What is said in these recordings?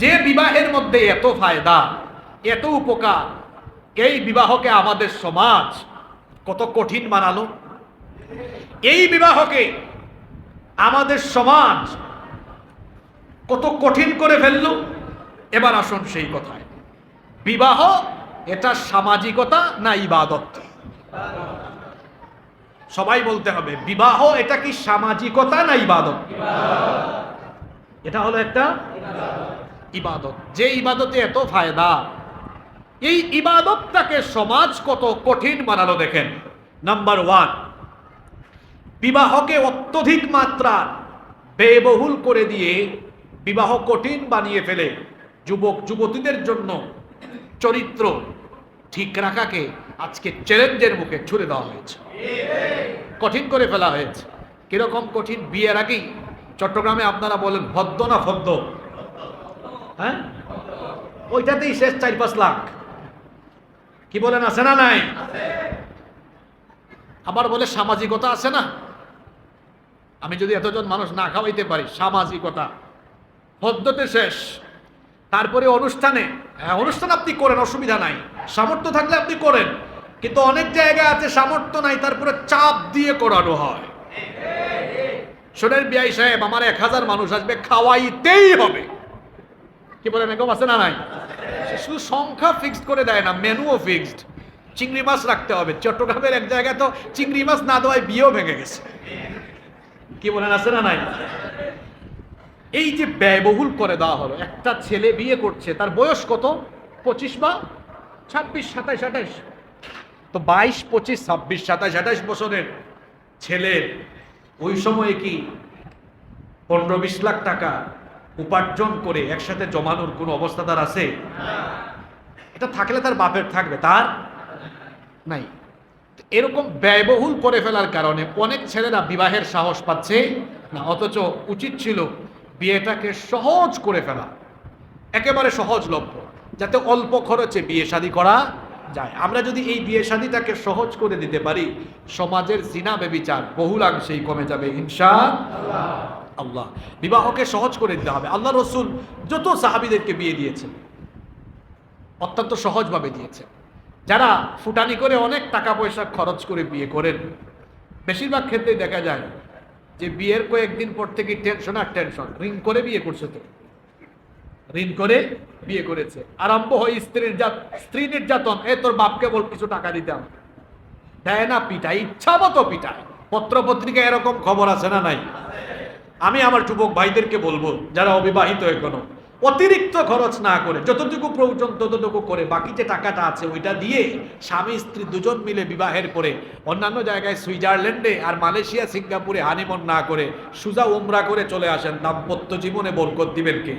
যে বিবাহের মধ্যে এত ফায়দা, এত উপকার, এই বিবাহকে আমাদের সমাজ কত কঠিন বানালো? এই বিবাহকে আমাদের সমাজ কত কঠিন করে ফেলল? এবার আসুন সেই কথায়। বিবাহ এটা সামাজিকতা না ইবাদত? সবাই বলতে হবে, বিবাহ এটা কি সামাজিকতা না ইবাদত? এটা হলো একটা ইবাদত। যে ইবাদতে এত ফায়দা, এই ইবাদতটাকে সমাজ কত কঠিন বানালো দেখেন। নাম্বার ওয়ান বিবাহকে অত্যধিক মাত্রা ব্যয়বহুল করে দিয়ে বিবাহ কঠিন বানিয়ে ফেলে। যুবক, যুবতীদের জন্য চরিত্র ঠিক রাখাকে আজকে চ্যালেঞ্জের মুখে ছুড়ে দেওয়া হয়েছে। কঠিন করে ফেলা হয়েছে। কীরকম কঠিন? বিয়ের আগেই চট্টগ্রামে আপনারা বলেন ভদ্দ না ভদ্দ হ্যাঁ? ওইটাতেই শেষ চার পাঁচ লাখ। কি বলেন, আছে না নাই? আবার বলে সামাজিকতা আছে না? আমি যদি এতজন মানুষ না খাওয়াইতে পারি, সামাজিকতা। পদ্ধতি শেষ। তারপরে অনুষ্ঠানে হ্যাঁ অনুষ্ঠান আপনি করেন, অসুবিধা নাই। সামর্থ্য থাকলে আপনি করেন। কিন্তু অনেক জায়গায় আছে সামর্থ্য নাই, তারপরে চাপ দিয়ে করানো হয়। শোনেন, বিআই সাহেব, আমার এক হাজার মানুষ আসবে, খাওয়াইতেই হবে। কি বলেন এরকম আছে না নাই? শুধু সংখ্যা ফিক্সড করে দেয় না মেনুও ফিক্সড চিংড়ি মাছ রাখতে হবে। চট্টগ্রামের এক জায়গায় তো চিংড়ি মাছ না দেওয়ায় বিয়েও ভেঙে গেছে। কি বলেন, আছে না নাই? এই যে ব্যয়বহুল করে দেওয়া হলো, একটা ছেলে বিয়ে করছে, তার বয়স কত? পঁচিশ বা ছাব্বিশ, সাতাইশ, আঠাইশ? তো বাইশ, পঁচিশ, ছাব্বিশ, সাতাইশ, আঠাইশ বছরের ছেলের ওই সময়ে কি পনেরো, বিশ লাখ টাকা উপার্জন করে একসাথে জমানোর কোনো অবস্থা তার আছে? এটা থাকলে তার বাপের থাকবে, তার নাই। এরকম ব্যয়বহুল করে ফেলার কারণে অনেক ছেলেরা বিবাহের সাহস পাচ্ছে না, অথচ উচিত ছিল বিয়েটাকে সহজ করে ফেলা। একেবারে সহজলভ্য, যাতে অল্প খরচে বিয়ে শাদী করা যায়। আমরা যদি এই বিয়ে শাদীটাকে সহজ করে দিতে পারি, সমাজের জিনা বেবিচার বহুলাংশেই কমে যাবে ইনশা আল্লাহ। বিবাহকে সহজ করে দিতে হবে। আল্লাহ রসুল যত সাহাবিদেরকে বিয়ে দিয়েছেন, অত্যন্ত সহজভাবে দিয়েছেন। যারা ফুটানি করে অনেক টাকা পয়সা খরচ করে বিয়ে করেন, বেশিরভাগ ক্ষেত্রেই দেখা যায় যে বিয়ের কয়েকদিন পর থেকে টেনশন আর টেনশন ঋণ করে বিয়ে করছে তো। ঋণ করে বিয়ে করেছে। আরম্ভ হয় স্ত্রীর যা স্ত্রী নির্যাতন। এ তোর বাপকে বল কিছু টাকা দিতে আমাকে দেয় না, পিটায়। ইচ্ছা মতো পিটায়। পত্র পত্রিকা এরকম খবর আছে না নাই? আমি আমার যুবক ভাইদেরকে বলব, যারা অবিবাহিত এখনও, অতিরিক্ত খরচ না করে, যতটুকু প্রয়োজন ততটুকু করে, বাকি যে টাকাটা আছে ওইটা দিয়ে স্বামী, স্ত্রী দুজন মিলে বিবাহের পরে অন্যান্য জায়গায় সুইজারল্যান্ডে আর মালয়েশিয়া, সিঙ্গাপুরে হানিমন না করে সুজা উমরা করে চলে আসেন দাম্পত্য জীবনে বরকত দিবেন কে?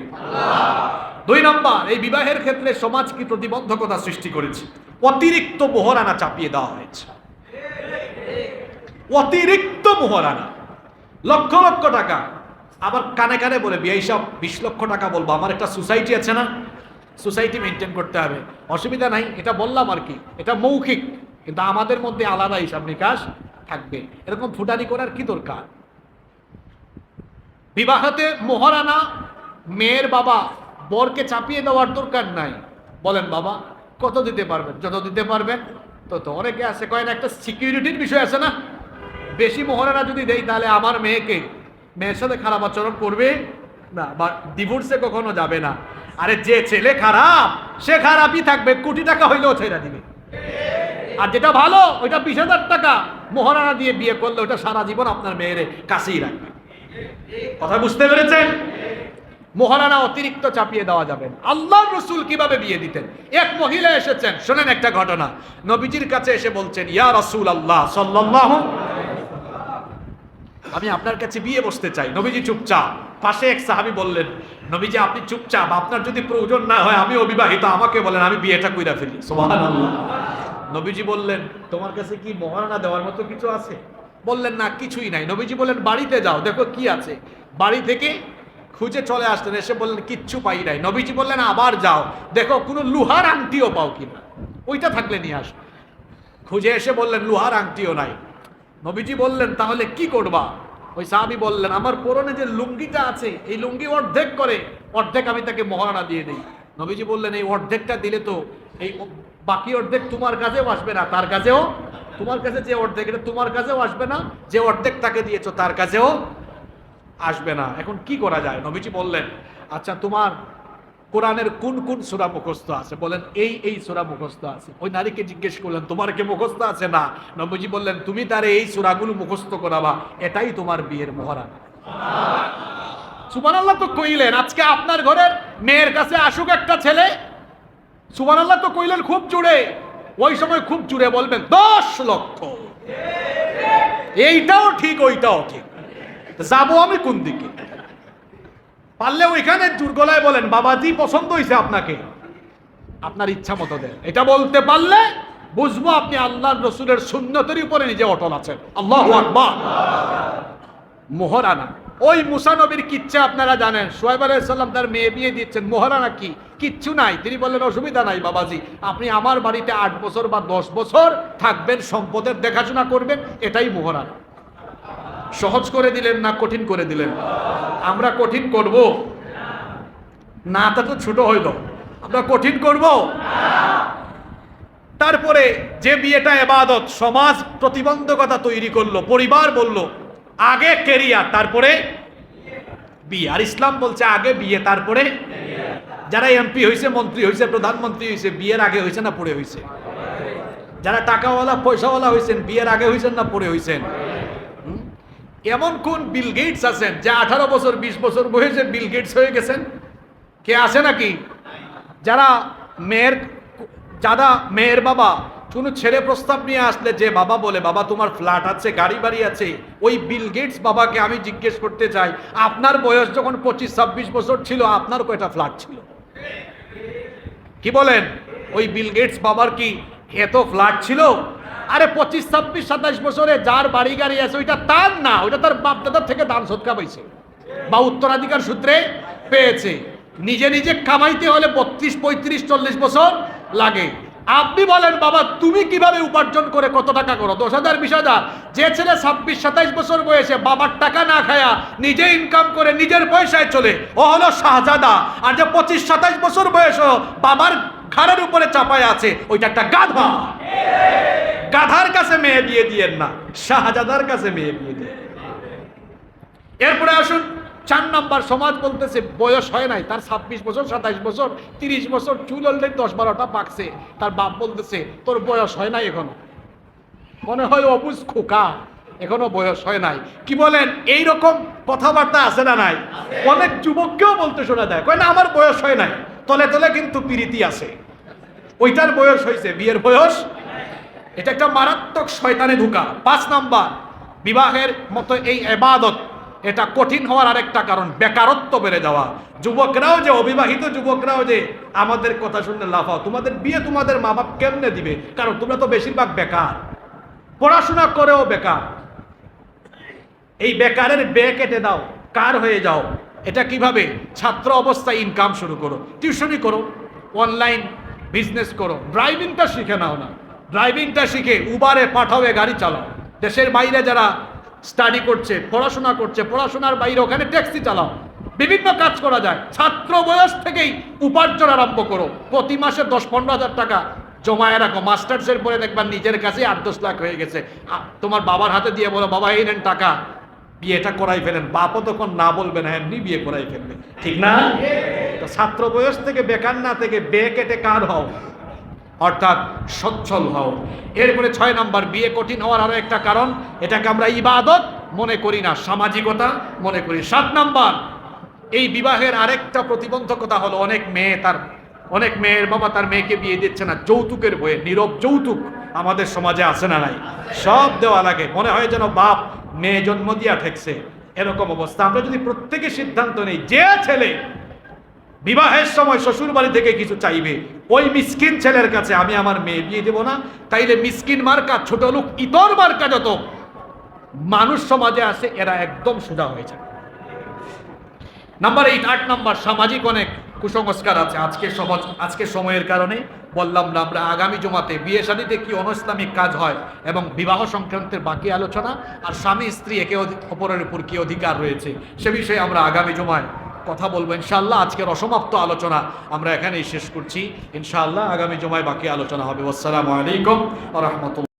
দুই নম্বর, এই বিবাহের ক্ষেত্রে সমাজ কি প্রতিবন্ধকতা সৃষ্টি করেছে। অতিরিক্ত মোহরানা চাপিয়ে দেওয়া হয়েছে। অতিরিক্ত মোহরানা। লক্ষ লক্ষ টাকা। আবার কানে কানে বলে, বিয়ে সব বিশ লক্ষ টাকা বলব। আমার একটা সোসাইটি আছে না? সোসাইটি মেনটেন করতে হবে। অসুবিধা নাই, এটা বললাম আর কি। এটা মৌখিক, কিন্তু আমাদের মধ্যে আলাদা হিসাব নিকাশ থাকবে। এরকম ফুটানি করার কি দরকার? বিবাহতে মোহরানা মেয়ের বাবা বরকে চাপিয়ে দেওয়ার দরকার নাই। বলেন বাবা, কত দিতে পারবেন? যত দিতে পারবেন, তত। অনেকে আছে কয়েন একটা সিকিউরিটির বিষয় আছে না? বেশি মোহরানা যদি দেই, তাহলে আমার মেয়েকে, মেয়ের সাথে খারাপ আচরণ করবে না, বা ডিভোর্সে কখনো যাবে না। আরে যে ছেলে খারাপ, সে খারাপই থাকবে, কোটি টাকা হইলেও ছেড়ে দিবে। আর যেটা ভালো, ওইটা বিশ হাজার টাকা মোহরানা দিয়ে বিয়ে করলে ওটা সারা জীবন আপনার মেয়ের কাছেই রাখবে। কথা বুঝতে পেরেছেন? মহারানা অতিরিক্ত চাপিয়ে দেওয়া যাবে না। আল্লাহ রসুল কীভাবে বিয়ে দিতেন? এক মহিলা এসেছেন, শোনেন একটা ঘটনা। নবীজির কাছে এসে বলছেন, ইয়া রসুল আল্লাহ সাল্লাহ আমি আপনার কাছে বিয়ে বসতে চাই। নবীজি চুপচাপ। পাশে এক সাহাবি বললেন, নবীজি, আপনি চুপচাপ। আপনার যদি প্রয়োজন না হয় আমি অবিবাহিত। আমাকে বলেন, আমি বিয়েটা কইরা ফেলি। নবীজি বললেন, তোমার কাছে কি মহারণা দেওয়ার মতো কিছু আছে? বললেন, না, কিছুই নাই। নবীজি বললেন, বাড়িতে যাও, দেখো কি আছে। বাড়ি থেকে খুঁজে চলে আসলেন, এসে বললেন, কিচ্ছু পাই নাই। নবীজি বললেন, আবার যাও। দেখো, কোনো লুহার আংটিও পাও কিনা। ওইটা থাকলে নিয়ে আস। খুঁজে এসে বললেন, লোহার আংটিও নাই। নবীজি বললেন, তাহলে কি করবা? ওই সাহাবি বললেন, আমার পরনে যে লুঙ্গিটা আছে, এই লুঙ্গি অর্ধেক করে, অর্ধেক আমি তাকে মহারণা দিয়ে দিই। নবীজি বললেন, এই অর্ধেকটা দিলে তো এই বাকি অর্ধেক তোমার কাছেও আসবে না, তার কাছেও, তোমার কাছে যে অর্ধেক, এটা তোমার কাছেও আসবে না, যে অর্ধেক তাকে দিয়েছ তার কাছেও আসবে না। এখন কি করা যায়? নবীজি বললেন আচ্ছা তোমার কোরআনের কোন কোন সুরা মুখস্থ আছে? বলেন, এই এই সুরা মুখস্থ আছে। ওই নারীকে জিজ্ঞেস করলেন, তোমার কি মুখস্থ আছে না? নবীজি বললেন, তুমি তারে এই সুরাগুলো মুখস্থ করাবা, এটাই তোমার বিয়ের মহারানা সুবান আল্লাহ তো কইলেন, আজকে আপনার ঘরের মেয়ের কাছে আসুক একটা ছেলে সুবান আল্লাহ তো কইলেন খুব জুড়ে ওই সময় খুব জুড়ে বলবেন, দশ লক্ষ। এইটাও ঠিক, ওইটাও ঠিক। যাব আমি কোন দিকে? পারলে ওইখানে জুরগলায় বলেন, বাবাজি, পছন্দ হয়েছে আপনাকে। আপনার ইচ্ছা মতো দেন। এটা বলতে পারলে বুঝব আপনি আল্লাহ রসুলের সুন্নতের উপরে নিজে অটল আছেন। আল্লাহ মোহরানা। ওই মুসা নবীর কিচ্ছা আপনারা জানেন। সোহেব আলাইসাল্লাম তার মেয়ে বিয়ে দিচ্ছেন মোহরানা কি? কিচ্ছু নাই। তিনি বললেন, অসুবিধা নাই বাবাজি। আপনি আমার বাড়িতে আট বছর বা দশ বছর থাকবেন, সম্পদের দেখাশোনা করবেন। এটাই মোহরানা। সহজ করে দিলেন না কঠিন করে দিলেন? আমরা কঠিন করব? না, তা তো ছোট হইল। আমরা কঠিন করব? তারপরে যে বিয়েটা এবাদত, সমাজ প্রতিবন্ধকতা তৈরি করল, পরিবার বলল, আগে কেরিয়ার, তারপরে বিয়ে। আর ইসলাম বলছে, আগে বিয়ে, তারপরে যারা এমপি হয়েছে মন্ত্রী হয়েছে প্রধানমন্ত্রী হয়েছে বিয়ের আগে হয়েছে না পরে হয়েছে যারা টাকাওয়ালা, পয়সাওয়ালা হয়েছেন বিয়ের আগে হয়েছেন না পরে হয়েছেন? এমন কোন বিল গেটস আছেন যে আঠারো বছর, বিশ বছর বয়সে বিল গেটস হয়ে গেছেন? কে আছে নাকি? যারা মেয়ের যারা মেয়ের বাবা, কোনো ছেলে প্রস্তাব নিয়ে আসলে যে বাবা বলে, বাবা, তোমার ফ্ল্যাট আছে, গাড়ি বাড়ি আছে। ওই বিল গেটস বাবাকে আমি জিজ্ঞেস করতে চাই, আপনার বয়স যখন পঁচিশ, ছাব্বিশ বছর ছিল, আপনার কয়টা ফ্ল্যাট ছিল? কি বলেন? ওই বিল গেটস বাবার কি এত ফ্ল্যাট ছিল? আরে পঁচিশ, ছাব্বিশ সাতাশ বছরে যার বাড়ি গাড়ি আছে, ওইটা তার না, ওইটা তার বাপ দাদার থেকে দান সৎকা পাইছে। বা উত্তরাধিকার সূত্রে পেয়েছে। নিজে নিজে কামাইতে হলে বত্রিশ, পঁয়ত্রিশ, চল্লিশ বছর লাগে। আপনি বলেন, বাবা, তুমি কীভাবে উপার্জন করে কত টাকা করো? দশ হাজার, বিশ হাজার। যে ছেলে ছাব্বিশ, সাতাইশ বছর বয়সে বাবার টাকা না খায়া নিজে ইনকাম করে নিজের পয়সায় চলে, ও হলো শাহজাদা। আর যে পঁচিশ, সাতাইশ বছর বয়স বাবার ঘাড়ের উপরে চাপায় আছে, ওইটা একটা গাধা। গাধার কাছে মেয়ে বিয়ে দিয়েন না, শাহজাদার কাছে মেয়ে বিয়ে দিয়ে এরপরে আসুন, চার নাম্বার সমাজ বলতেছে, বয়স হয় নাই, তার ছাব্বিশ বছর, সাতাইশ বছর, তিরিশ বছর, চুল অলরেডি দশ বারোটা পাকছে। তার বাপ বলতেছে, তোর বয়স হয় নাই এখনও। মনে হয় অবুজ খোকা, এখনও বয়স হয় নাই। কি বলেন এই রকম কথাবার্তা আছে না নাই? অনেক যুবককেও বলতে শোনা যায়, কয়, না, আমার বয়স হয় নাই। তলে তলে কিন্তু পিরিতি আছে। ওইটার বয়স হয়েছে, বিয়ের বয়স এটা একটা মারাত্মক শয়তানে ঢুকা পাঁচ নাম্বার, বিবাহের মতো এই এবাদত, এটা কঠিন হওয়ার আরেকটা কারণ, বেকারত্ব বেড়ে যাওয়া যুবকরাও যে, অবিবাহিত যুবকরাও যে, আমাদের কথা শুনলে লাফাও। তোমাদের বিয়ে তোমাদের মা বাপ কেমনে দিবে? কারণ তোমরা তো বেশিরভাগ বেকার। পড়াশোনা করেও বেকার। এই বেকারের বে কেটে দাও, কার হয়ে যাও। এটা কীভাবে? ছাত্র অবস্থায় ইনকাম শুরু করো। টিউশনি করো অনলাইন বিজনেস করো। ড্রাইভিংটা শিখে নাও না। ড্রাইভিংটা শিখে উবারে পাঠাবে গাড়ি চালাও। দেশের বাইরে যারা স্টাডি করছে পড়াশোনা করছে পড়াশোনার বাইরে ওখানে ট্যাক্সি চালাও। বিভিন্ন কাজ করা যায়। ছাত্র বয়স থেকেই উপার্জন আরম্ভ করো। প্রতি মাসে দশ পনেরো হাজার টাকা জমায় রাখো। মাস্টার্সের পরে দেখবার নিজের কাছে আট দশ লাখ হয়ে গেছে। তোমার বাবার হাতে দিয়ে বলো বাবা এই নেন টাকা। বিয়েটা করাই ফেলেন। বাপও তখন না বলবে না এমনি বিয়ে করাই ফেলবে। ঠিক না? তো ছাত্র বয়স থেকে বেকার না থেকে বে কেটে কার হও? অর্থাৎ সচ্ছল হও। এরপরে ছয় নম্বর, বিয়ে কঠিন হওয়ার আরও একটা কারণ, এটাকে আমরা ইবাদত মনে করি না, সামাজিকতা মনে করি। সাত নম্বর, এই বিবাহের আরেকটা প্রতিবন্ধকতা হলো অনেক মেয়ে তার, অনেক মেয়ের বাবা তার মেয়েকে বিয়ে দিচ্ছে না, যৌতুকের বয়ে নীরব যৌতুক আমাদের সমাজে আছে না নাই? সব দেওয়া লাগে, মনে হয় যেন বাপ মেয়ে জন্ম দিয়া ঠেকছে, এরকম অবস্থা। আমরা যদি প্রত্যেকে সিদ্ধান্ত নেই, যে ছেলে বিবাহের সময় শ্বশুর বাড়ি থেকে কিছু চাইবে। ওই মিসকিন ছেলের কাছে আমি আমার মেয়ে বিয়ে দেবো না। তাইলে মিসকিন মার্কা, ছোট লোক, ইতর মার্কা যত। মানুষ সমাজে আছে, এরা একদম সোজা হয়ে যায়। নাম্বার এইট আট নাম্বার, সামাজিক অনেক কুসংস্কার আছে। আজকে সমাজ, আজকে সময়ের কারণে বললাম না, আমরা আগামী জমাতে বিয়ে শাদিতে কি অনইসলামিক কাজ হয় এবং বিবাহ সংক্রান্তের বাকি আলোচনা আর স্বামী, স্ত্রী একে অপরের উপর কি অধিকার রয়েছে, সে বিষয়ে আমরা আগামী জমায় কথা বলব, ইনশাআল্লাহ আজকের অসমাপ্ত আলোচনা আমরা এখানেই শেষ করছি। ইনশাআল্লাহ আগামী জমায় বাকি আলোচনা হবে। আসসালামু আলাইকুম রহমতুল্লাহ।